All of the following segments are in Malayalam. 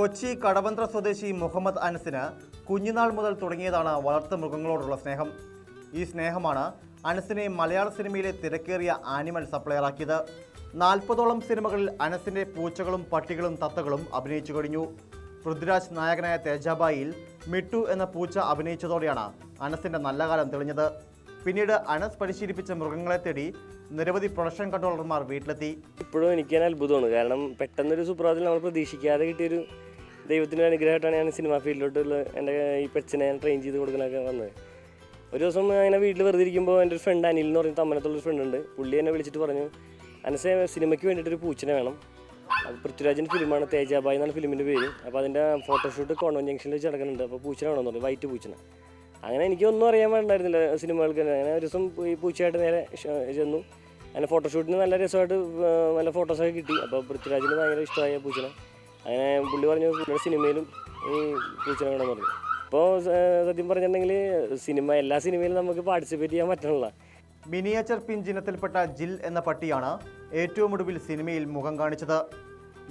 കൊച്ചി കടവന്ത്ര സ്വദേശി മുഹമ്മദ് അനസിന് കുഞ്ഞുനാൾ മുതൽ തുടങ്ങിയതാണ് വളർത്തു മൃഗങ്ങളോടുള്ള സ്നേഹം. ഈ സ്നേഹമാണ് അനസിനെ മലയാള സിനിമയിലെ തിരക്കേറിയ ആനിമൽ സപ്ലയറാക്കിയത് നാൽപ്പതോളം സിനിമകളിൽ അനസിന്റെ പൂച്ചകളും പട്ടികളും തത്തകളും അഭിനയിച്ചു കഴിഞ്ഞു. പൃഥ്വിരാജ് നായകനായ തേജാബായിൽ മിട്ടു എന്ന പൂച്ച അഭിനയിച്ചതോടെയാണ് അനസിന്റെ നല്ല കാലം തെളിഞ്ഞത്. പിന്നീട് അനസ് പരിശീലിപ്പിച്ച മൃഗങ്ങളെ തേടി നിരവധി പ്രൊഡക്ഷൻ കൺട്രോളർമാർ വീട്ടിലെത്തി. ഇപ്പോഴും എനിക്ക് അത്ഭുതമാണ്. കാരണം പെട്ടെന്നൊരു സുപ്രഭാതത്തിൽ നമ്മൾ പ്രതീക്ഷിക്കാതെ കിട്ടിയൊരു ദൈവത്തിന്റെ അനുഗ്രഹമായിട്ടാണ് ഞാൻ സിനിമാ ഫീൽഡിലോട്ടുള്ള എന്റെ ഈ പെച്ചനെ ഞാൻ ട്രെയിൻ ചെയ്ത് കൊടുക്കാനൊക്കെ വന്നത്. ഒരു ദിവസം അങ്ങനെ വീട്ടിൽ വെറുതെ ഇരിക്കുമ്പോൾ എന്റെ ഒരു ഫ്രണ്ട് അനിൽ എന്ന് പറഞ്ഞ തമ്മനത്തുള്ളൊരു ഫ്രണ്ട് ഉണ്ട്. പുള്ളി എന്നെ വിളിച്ചിട്ട് പറഞ്ഞു അനസെ സിനിമയ്ക്ക് വേണ്ടിയിട്ടൊരു പൂച്ചനെ വേണം. അത് പൃഥ്വിരാജിന്റെ ഫിലിമാണ് തേജാബായ് എന്നാണ് ഫിലിമിന്റെ പേര്. അപ്പോൾ അതിന്റെ ഫോട്ടോഷൂട്ട് കോൺവെൻ ജംഗ്ഷനിൽ വെച്ച് നടക്കുന്നുണ്ട്. അപ്പോൾ പൂച്ചനെ വേണമെന്ന് പറഞ്ഞു വൈറ്റ് പൂച്ചനെ. അങ്ങനെ എനിക്കൊന്നും അറിയാൻ വേണ്ടായിരുന്നില്ല സിനിമകൾക്ക് അങ്ങനെ ഒരു ദിവസം ഈ പൂച്ചയായിട്ട് നേരെ ചെന്നു. അങ്ങനെ ഫോട്ടോഷൂട്ടിന് നല്ല രസമായിട്ട് നല്ല ഫോട്ടോസൊക്കെ കിട്ടി. അപ്പോൾ പൃഥ്വിരാജിന് ഭയങ്കര ഇഷ്ടമായ പൂച്ചനെ. അങ്ങനെ പുള്ളി പറഞ്ഞു പുള്ളിയുടെ സിനിമയിലും ഈ പൂച്ചനെ വേണം പറഞ്ഞു. അപ്പോൾ സത്യം പറഞ്ഞിട്ടുണ്ടെങ്കിൽ സിനിമ എല്ലാ സിനിമയിലും നമുക്ക് പാർട്ടിസിപ്പേറ്റ് ചെയ്യാൻ പറ്റണില്ല. മിനിയേച്ചർ പിഞ്ചിനത്തിൽപ്പെട്ട ജിൽ എന്ന പട്ടിയാണ് ഏറ്റവും ഒടുവിൽ സിനിമയിൽ മുഖം കാണിച്ചത്.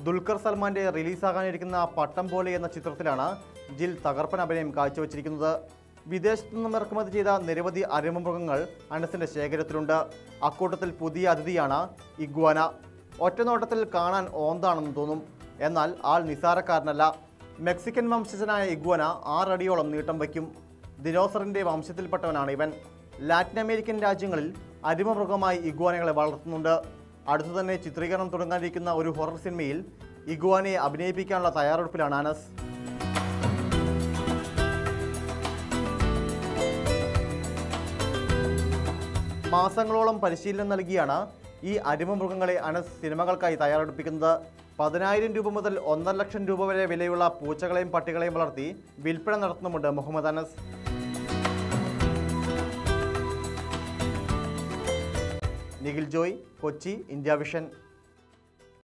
ദുൽഖർ സൽമാന്റെ റിലീസാകാനിരിക്കുന്ന പട്ടം പോലെ എന്ന ചിത്രത്തിലാണ് ജിൽ തകർപ്പൻ അഭിനയം കാഴ്ചവെച്ചിരിക്കുന്നത്. വിദേശത്തു നിന്നും ഇറക്കുമതി ചെയ്ത നിരവധി അരുമമൃഗങ്ങൾ അനസിന്റെ ശേഖരത്തിലുണ്ട്. അക്കൂട്ടത്തിൽ പുതിയ അതിഥിയാണ് ഇഗ്വാന. ഒറ്റനോട്ടത്തിൽ കാണാൻ ഓന്താണെന്ന് തോന്നും. എന്നാൽ ആൾ നിസാരക്കാരനല്ല. മെക്സിക്കൻ വംശജനായ ഇഗ്വന ആറടിയോളം നീട്ടം വയ്ക്കും. ദിനോസറിന്റെ വംശത്തിൽപ്പെട്ടവനാണ് ഇവൻ. ലാറ്റിൻ അമേരിക്കൻ രാജ്യങ്ങളിൽ അരിമമൃഗമായി ഇഗ്വാനകളെ വളർത്തുന്നുണ്ട്. അടുത്തു തന്നെ ചിത്രീകരണം തുടങ്ങാനിരിക്കുന്ന ഒരു ഹൊറർ സിനിമയിൽ ഇഗ്വാനയെ അഭിനയിപ്പിക്കാനുള്ള തയ്യാറെടുപ്പിലാണ് അനസ് മാസങ്ങളോളം പരിശീലനം നൽകിയാണ് ഈ അരിമമൃഗങ്ങളെ അനസ് സിനിമകൾക്കായി തയ്യാറെടുപ്പിക്കുന്നത്. പതിനായിരം രൂപ മുതൽ ഒന്നര ലക്ഷം രൂപ വരെ വിലയുള്ള പൂച്ചകളെയും പട്ടികളെയും വളർത്തി വിൽപ്പന നടത്തുന്നുമുണ്ട് Muhammad Anas. Nikhil Joy Kochi India vision.